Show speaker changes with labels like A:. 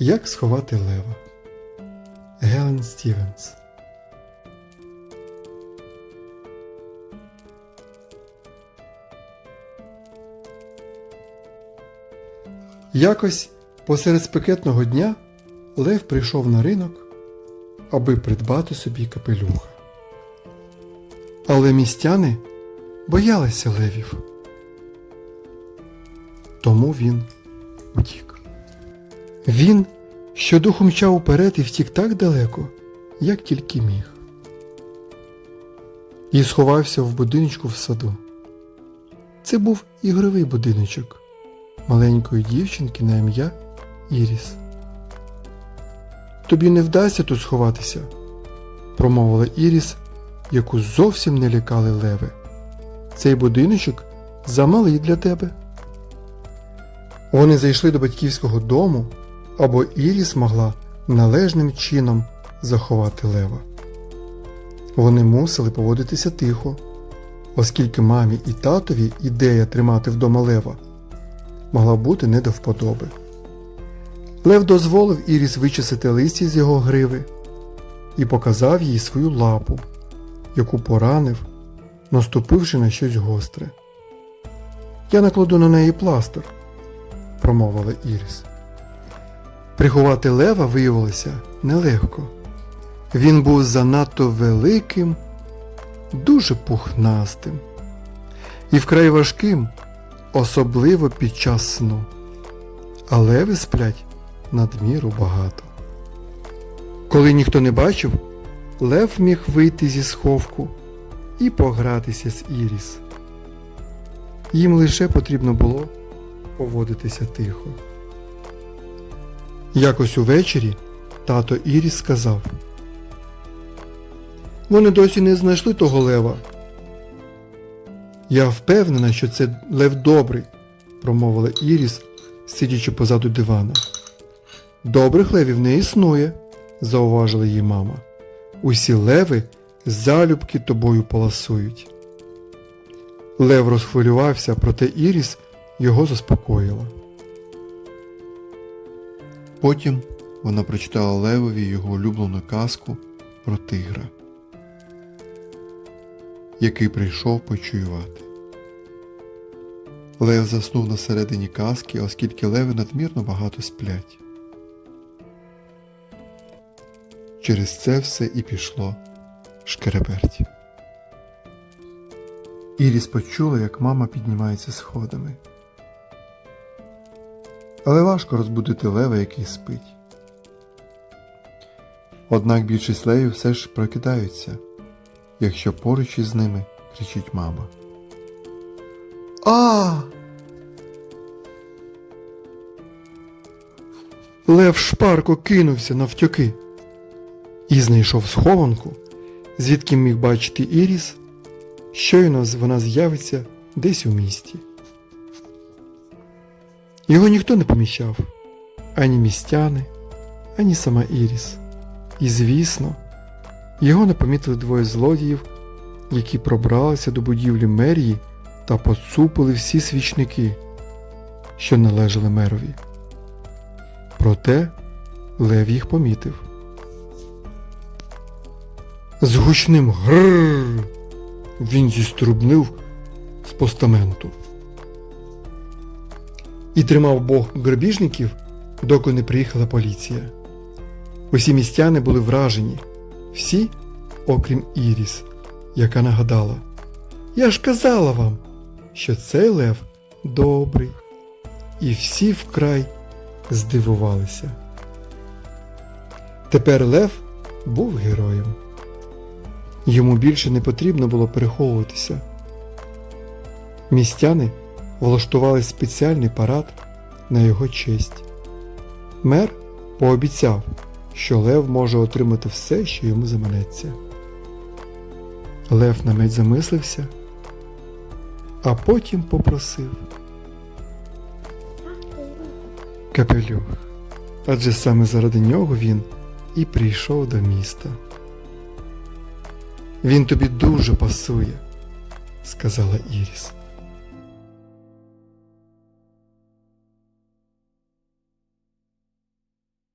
A: Як сховати лева? Гелен Стівенс. Якось посеред спекетного дня Лев прийшов на ринок, аби придбати собі капелюха. Але містяни боялися левів. Тому він утік. Він щодуху мчав уперед і втік так далеко, як тільки міг. І сховався в будиночку в саду. Це був ігровий будиночок маленької дівчинки на ім'я Іріс. Тобі не вдасться тут сховатися, промовила Іріс, яку зовсім не лякали леви. Цей будиночок замалий для тебе. Вони зайшли до батьківського дому, або Іріс могла належним чином заховати лева. Вони мусили поводитися тихо, оскільки мамі і татові ідея тримати вдома лева могла бути не до вподоби. Лев дозволив Іріс вичесати листі з його гриви і показав їй свою лапу, яку поранив, наступивши на щось гостре. Я накладу на неї пластир, промовила Іріс. Приховати лева виявилося нелегко. Він був занадто великим, дуже пухнастим і вкрай важким, особливо під час сну. А леви сплять надміру багато. Коли ніхто не бачив, лев міг вийти зі сховку і погратися з Іріс. Їм лише потрібно було поводитися тихо. Якось увечері тато Іріс сказав Вони досі не знайшли того лева. Я впевнена, що це лев добрий, промовила Іріс, сидячи позаду дивана. Добрих левів не існує, зауважила її мама. Усі леви залюбки тобою поласують. Лев розхвилювався, проте Іріс його заспокоїла. Потім вона прочитала Левові його улюблену казку про тигра, який прийшов почуювати. Лев заснув на середині казки, оскільки леви надмірно багато сплять. Через це все і пішло шкереберть. Іріс почула, як мама піднімається сходами. Але важко розбудити лева, який спить. Однак більшість левів все ж прокидаються, якщо поруч із ними кричить мама. А! Лев шпарко кинувся навтьоки і знайшов схованку, звідки міг бачити Іріс, щойно вона з'явиться десь у місті. Його ніхто не поміщав, ані містяни, ані сама Іріс. І, звісно, його не помітили двоє злодіїв, які пробралися до будівлі мерії та поцупили всі свічники, що належали мерові. Проте Лев їх помітив. З гучним грррр він зіструбнив з постаменту і тримав бог грабіжників, доки не приїхала поліція. Усі містяни були вражені, всі, окрім Іріс, яка нагадала: Я ж казала вам, що цей лев добрий. І всі вкрай здивувалися. Тепер Лев був героєм. Йому більше не потрібно було переховуватися. Містяни влаштували спеціальний парад на його честь. Мер пообіцяв, що Лев може отримати все, що йому заманеться. Лев на мить замислився, а потім попросив капелюх, адже саме заради нього він і прийшов до міста. Він тобі дуже пасує, сказала Іріс.